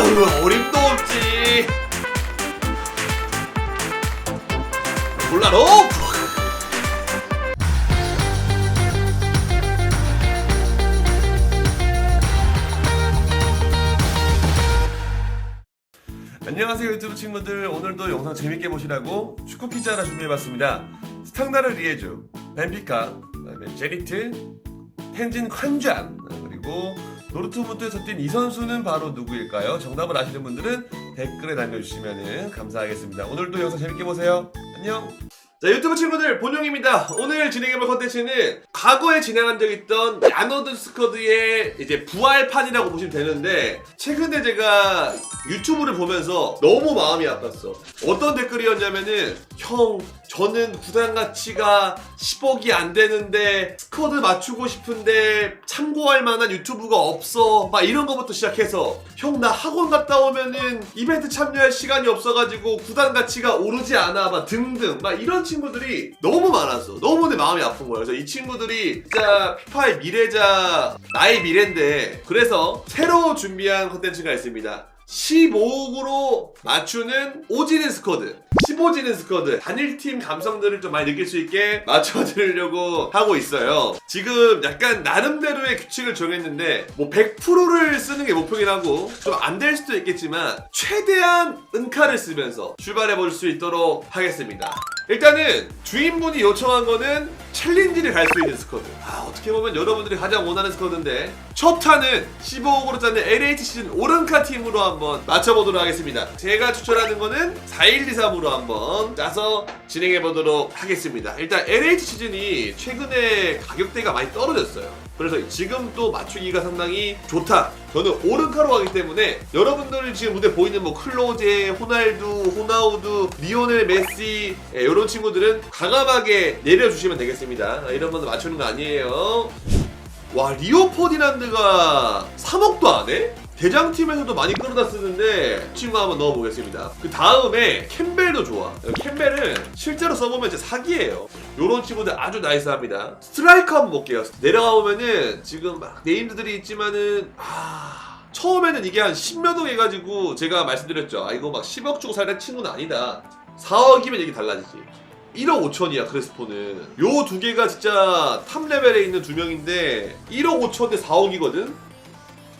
아유 어림도 없지. 몰라로 안녕하세요 유튜브 친구들. 오늘도 영상 재밌게 보시라고 축구 퀴즈 하나 준비해봤습니다. 스탕나르 리에주 벤피카 그다음에 제리트 텐진 콴잔 그리고 도르트문트에서 뛴 이 선수는 바로 누구일까요? 정답을 아시는 분들은 댓글에 남겨주시면 감사하겠습니다. 오늘도 영상 재밌게 보세요. 안녕 자 유튜브 친구들 본용입니다. 오늘 진행해볼 컨텐츠는 과거에 진행한 적 있던 야노드 스쿼드의 이제 부활판이라고 보시면 되는데 최근에 제가 유튜브를 보면서 너무 마음이 아팠어. 어떤 댓글이었냐면은 형 저는 구단 가치가 10억이 안 되는데 스쿼드 맞추고 싶은데 참고할 만한 유튜브가 없어. 막 이런 거부터 시작해서 형 나 학원 갔다 오면은 이벤트 참여할 시간이 없어가지고 구단 가치가 오르지 않아. 막 등등. 막 이런 친구들이 너무 많았어 너무 내 마음이 아픈 거야 그래서 이 친구들이 진짜 피파의 미래자 나의 미래인데 그래서 새로 준비한 컨텐츠가 있습니다 15억으로 맞추는 오지는 스쿼드 15지는 스쿼드. 단일팀 감성들을 좀 많이 느낄 수 있게 맞춰드리려고 하고 있어요. 지금 약간 나름대로의 규칙을 정했는데 뭐 100%를 쓰는 게 목표긴 하고 좀 안 될 수도 있겠지만 최대한 은카를 쓰면서 출발해 볼 수 있도록 하겠습니다. 일단은 주인분이 요청한 거는 챌린지를 갈 수 있는 스쿼드. 아, 어떻게 보면 여러분들이 가장 원하는 스쿼드인데 첫 탄은 15억으로 짜는 LH 시즌 오른카 팀으로 한번 맞춰보도록 하겠습니다. 제가 추천하는 거는 4123으로 한번 짜서 진행해 보도록 하겠습니다. 일단 LH 시즌이 최근에 가격대가 많이 떨어졌어요. 그래서 지금 또 맞추기가 상당히 좋다. 저는 오른카로 가기 때문에 여러분들 지금 무대 보이는 뭐 클로제, 호날두, 호나우두, 리오넬 메시 예, 이런 친구들은 과감하게 내려주시면 되겠습니다. 아, 이런 분들 맞추는 거 아니에요. 와 리오 퍼디난드가 3억도 안 해? 대장팀에서도 많이 끌어다 쓰는데 이 친구 한번 넣어보겠습니다. 그 다음에 캠벨도 좋아. 캠벨은 실제로 써보면 진짜 사기예요. 요런 친구들 아주 나이스합니다. 스트라이커 한번 볼게요. 내려가 보면은 지금 막 네임드들이 있지만은 아 처음에는 이게 한 10몇 억 해가지고 제가 말씀드렸죠. 아 이거 막 10억 주고 살던 친구는 아니다. 4억이면 얘기 달라지지. 1억 5천이야 크레스포는. 요 두 개가 진짜 탑 레벨에 있는 두 명인데 1억 5천 대 4억이거든?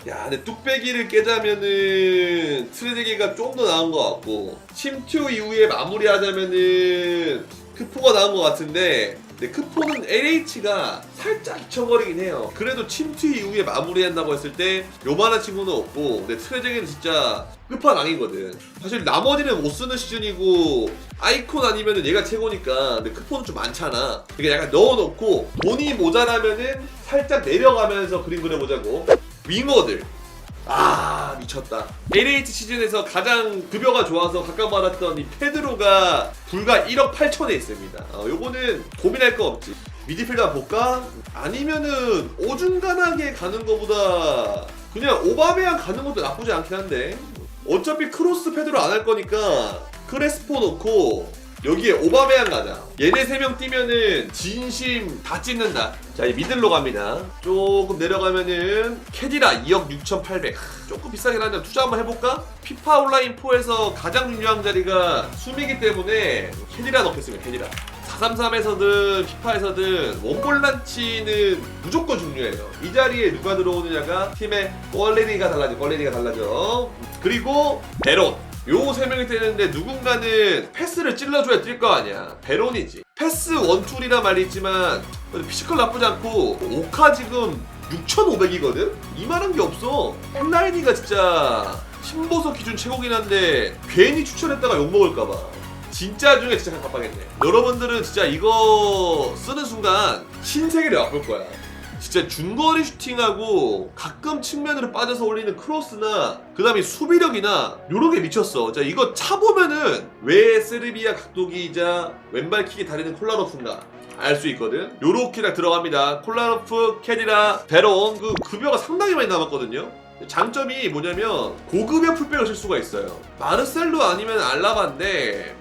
야 근데 뚝배기를 깨자면은 트레데기가 좀 더 나은 것 같고 침투 이후에 마무리하자면은 크포가 나은 것 같은데 근데 크포는 LH가 살짝 잊혀버리긴 해요. 그래도 침투 이후에 마무리한다고 했을 때 요만한 친구는 없고 근데 트레데기는 진짜 끝판왕이거든. 사실 나머지는 못 쓰는 시즌이고 아이콘 아니면은 얘가 최고니까 근데 크포는 좀 많잖아. 그러니까 약간 넣어놓고 돈이 모자라면은 살짝 내려가면서 그림 그려보자고. 윙어들 아 미쳤다. LH 시즌에서 가장 급여가 좋아서 각광받았던 이 페드로가 불과 1억 8천에 있습니다. 어, 요거는 고민할 거 없지. 미드필더 볼까? 아니면은 오중간하게 가는 거보다 그냥 오바메양 가는 것도 나쁘지 않긴 한데. 어차피 크로스 페드로 안 할 거니까 크레스포 놓고 여기에 오바메양 가자. 얘네 세 명 뛰면은 진심 다 찢는다. 자, 이 미들로 갑니다. 조금 내려가면은 캐디라 2억 6,800. 조금 비싸긴 한데 투자 한번 해볼까? 피파 온라인 4에서 가장 중요한 자리가 숨이기 때문에 캐디라 넣겠습니다. 캐디라. 433에서든 피파에서든 원볼란치는 무조건 중요해요. 이 자리에 누가 들어오느냐가 팀의 퀄리티가 달라져. 퀄리티가 달라져. 그리고 베론. 요 세 명이 뛰는데 누군가는 패스를 찔러줘야 뛸 거 아니야. 베론이지. 패스 원툴이란 말이 있지만 피지컬 나쁘지 않고 오카 지금 6,500이거든? 이만한 게 없어. 헬라인이가 진짜 신보석 기준 최고긴 한데 괜히 추천했다가 욕먹을까봐. 진짜 중에 진짜 깜빡했네. 여러분들은 진짜 이거 쓰는 순간 신세계를 맛볼 거야. 진짜 중거리 슈팅하고 가끔 측면으로 빠져서 올리는 크로스나 그 다음에 수비력이나 요런 게 미쳤어. 자 이거 차보면은 왜 세르비아 각도기이자 왼발킥이 다리는 콜라로프인가 알 수 있거든. 요렇게 딱 들어갑니다. 콜라로프, 캐디라, 베론 그 급여가 상당히 많이 남았거든요. 장점이 뭐냐면 고급여 풀백을 쓸 수가 있어요. 마르셀로 아니면 알라바인데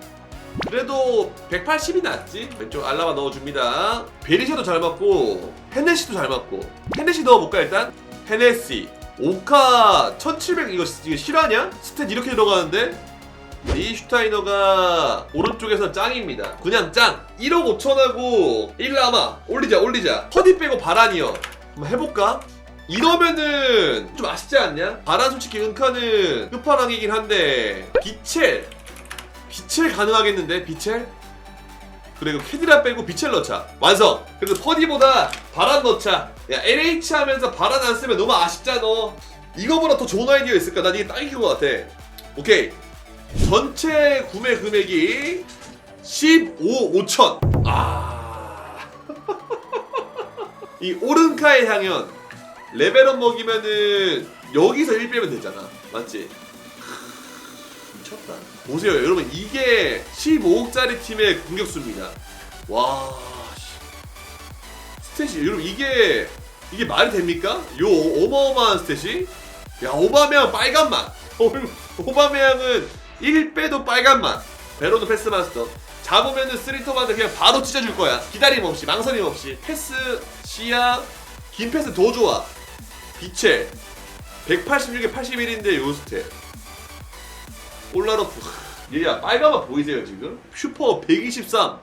그래도 180이 낫지? 왼쪽 알라바 넣어줍니다. 베리샤도 잘 맞고 헤네시도 잘 맞고 헤네시 넣어볼까 일단? 헤네시 오카 1700 이거, 이거 실화냐? 스탯 이렇게 들어가는데? 리슈타이너가 오른쪽에서 짱입니다. 그냥 짱. 1억 5천하고 1라마 올리자 올리자. 허디 빼고 바란이요. 한번 해볼까? 이러면은 좀 아쉽지 않냐? 바란 솔직히 은카는 끝판왕이긴 한데 비첼 비첼 가능하겠는데 비첼? 그리고 캐디라 빼고 비첼 넣자. 완성! 그래도 퍼디보다 바란 넣자. 야 LH 하면서 바란 안 쓰면 너무 아쉽잖아 이거보다 더 좋은 아이디어 있을까? 난 이게 딱인 것 같아. 오케이. 전체 구매 금액이 15 5천. 아... 이 오른카의 향연. 레벨업 먹이면은 여기서 1 빼면 되잖아. 맞지? 미쳤다. 보세요 여러분. 이게 15억짜리 팀의 공격수입니다. 와 씨. 스탯이 여러분 이게 이게 말이 됩니까? 요 어마어마한 스탯이? 야 오바메양 빨간맛. 오바메양은 1빼도 빨간맛. 베로도 패스마스터. 잡으면은 쓰리토마한테 그냥 바로 찢어줄 거야. 기다림 없이 망설임 없이. 패스 시야 긴 패스 더 좋아. 비체 186에 81인데 요스테 올라로프 얘야 빨간맛 보이세요 지금? 슈퍼 123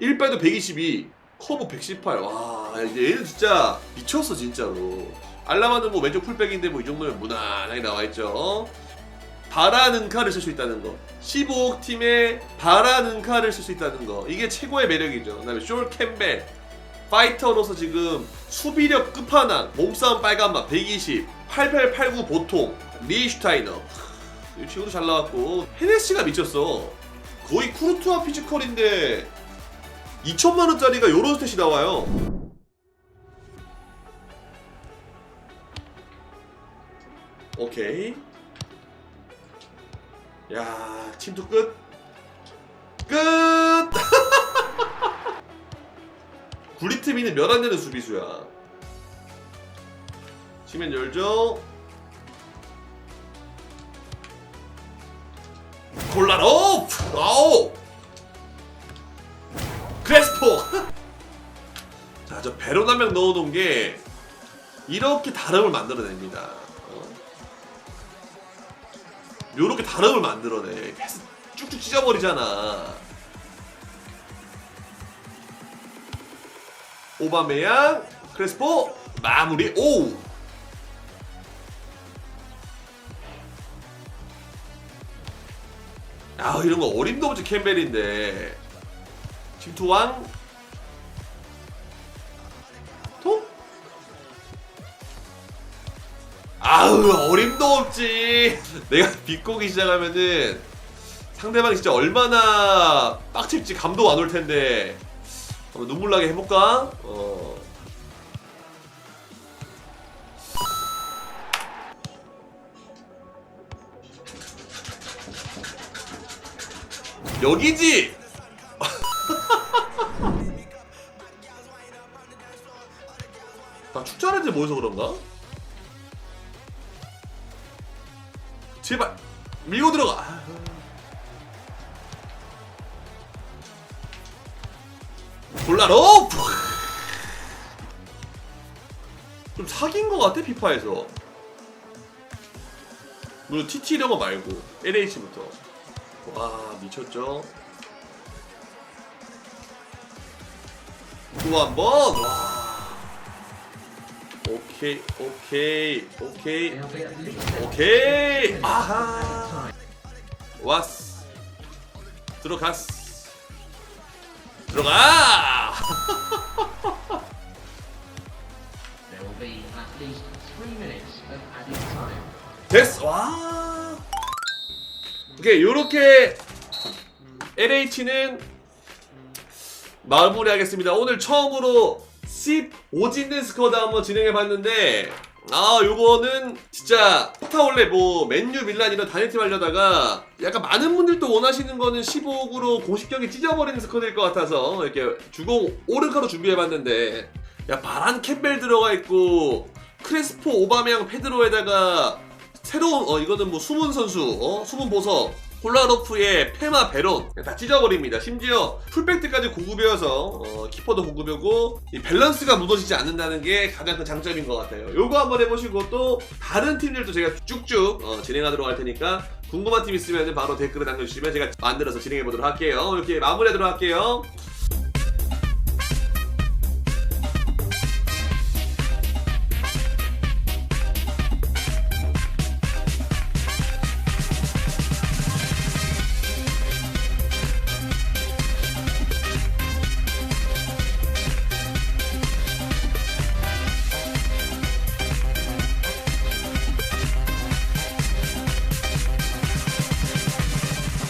1빼도 122 커브 118 와, 얘는 진짜 미쳤어 진짜로. 알라마는 뭐 왼쪽 풀백인데 뭐 이 정도면 무난하게 나와 있죠. 바라는 카를 쓸 수 있다는 거. 15억 팀에 바라는 카를 쓸 수 있다는 거. 이게 최고의 매력이죠. 그 다음에 숄 캠벨 파이터로서 지금 수비력 끝판왕, 몸싸움 빨간맛 120, 8889 보통, 리슈타이너. 이 친구도 잘 나왔고 헤네시가 미쳤어. 거의 쿠르투아 피지컬인데 2천만 원짜리가 요런 스탯이 나와요. 오케이. 야, 침투 끝. 끝. 구리트미는 몇 안 되는 수비수야. 치면 열죠. 골라로! 아우! 크레스포! 자, 저 베론 한명 넣어놓은 게 이렇게 다름을 만들어냅니다. 어. 요렇게 다름을 만들어내. 패스 쭉쭉 찢어버리잖아. 오바메양, 크레스포, 마무리, 오! 아, 이런 거 어림도 없지, 캠벨인데. 침투왕 통? 아우 어림도 없지 내가 비꼬기 시작하면은 상대방이 진짜 얼마나 빡칠지 감도 안 올 텐데 한번 눈물 나게 해볼까? 어. 여기지! 나 축제하는지 모여서 그런가? 제발 밀고 들어가. 골라로 좀 사귄 것 같아 피파에서. 물론 TT 이런 거 말고 LH부터. 와 미쳤죠. 또 한 번. 와. 오케이 오케이 오케이 오케이 아하 왔어 들어갔어 들어가. 됐어 와 오케이 요렇게 LH는 마무리하겠습니다. 오늘 처음으로 15 짓는 스쿼드 한번 진행해봤는데 아 요거는 진짜 스타올레 뭐 맨유 밀란 이런 단일팀 하려다가 약간 많은 분들도 원하시는 거는 15억으로 공식 경기 찢어버리는 스쿼드일 것 같아서 이렇게 주공 오른카로 준비해봤는데 야 바란 캠벨 들어가 있고 크레스포 오바메양 페드로에다가 새로운 어 이거는 뭐 숨은 선수 어 숨은 보석 콜라로프의 페마 베론 다 찢어버립니다. 심지어 풀백트까지 고급이어서 어, 키퍼도 고급이고 이 밸런스가 무너지지 않는다는 게 가장 큰 장점인 것 같아요. 요거 한번 해보시고 또 다른 팀들도 제가 쭉쭉 어, 진행하도록 할 테니까 궁금한 팀 있으면 바로 댓글을 남겨주시면 제가 만들어서 진행해보도록 할게요. 이렇게 마무리하도록 할게요.